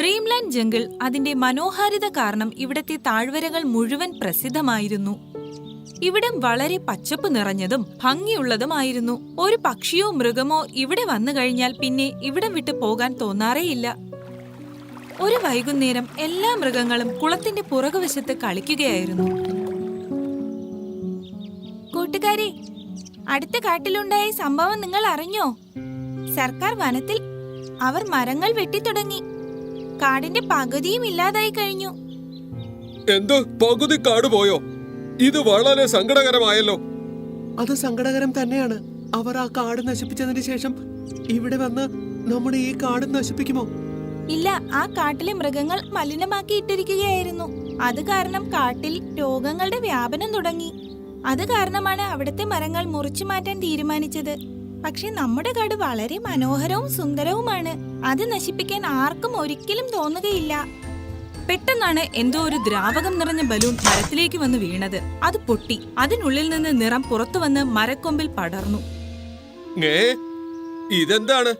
Dreamland jungle അതിന്റെ മനോഹാരിത കാരണം ഇവിടത്തെ താഴ്വരകൾ മുഴുവൻ പ്രസിദ്ധമായിരുന്നു. ഇവിടം വളരെ പച്ചപ്പ് നിറഞ്ഞതും ഭംഗിയുള്ളതുമായിരുന്നു. ഒരു പക്ഷിയോ മൃഗമോ ഇവിടെ വന്നു കഴിഞ്ഞാൽ പിന്നെ ഇവിടം വിട്ടു പോകാൻ തോന്നാറേയില്ല. ഒരു വൈകുന്നേരം എല്ലാ മൃഗങ്ങളും കുളത്തിന്റെ പുറകുവശത്ത് കളിക്കുകയായിരുന്നു. കൂട്ടുകാരെ അടുത്ത കാട്ടിലുണ്ടായ സംഭവം നിങ്ങൾ അറിഞ്ഞോ? സർക്കാർ വനത്തിൽ അവർ മരങ്ങൾ വെട്ടിത്തുടങ്ങി. കാടിന്റെ പകുതിയും ഇല്ലാതായി കഴിഞ്ഞു. എന്ത്? പകുതി കാട് പോയോ? ഇത് വളരെ സങ്കടകരമായല്ലോ. അത് സങ്കടകരം തന്നെയാണ്. അവർ ആ കാട് നശിപ്പിച്ചതിന് ശേഷം ഇവിടെ വന്ന് നമ്മുടെ ഈ കാട് നശിപ്പിക്കുമോ? ഇല്ല ആ കാട്ടിലെ മൃഗങ്ങൾ മലിനമാക്കി ഇട്ടിരിക്കുകയായിരുന്നു. അത് കാരണം കാട്ടിൽ രോഗങ്ങളുടെ വ്യാപനം തുടങ്ങി. അത് കാരണമാണ് അവിടുത്തെ മരങ്ങൾ മുറിച്ചു മാറ്റാൻ തീരുമാനിച്ചത്. പക്ഷെ നമ്മുടെ കാട് വളരെ മനോഹരവും സുന്ദരവുമാണ്. അത് നശിപ്പിക്കാൻ ആർക്കും ഒരിക്കലും തോന്നുകയില്ല. പെട്ടെന്നാണ് എന്തോ ഒരു ദ്രാവകം നിറഞ്ഞ ബലൂൺ മരത്തിലേക്ക് വന്ന് വീണത്. അത് പൊട്ടി. അതിനുള്ളിൽ നിന്ന് നിറം പുറത്തു വന്ന് മരക്കൊമ്പിൽ പടർന്നു. ഇതെന്താണ്?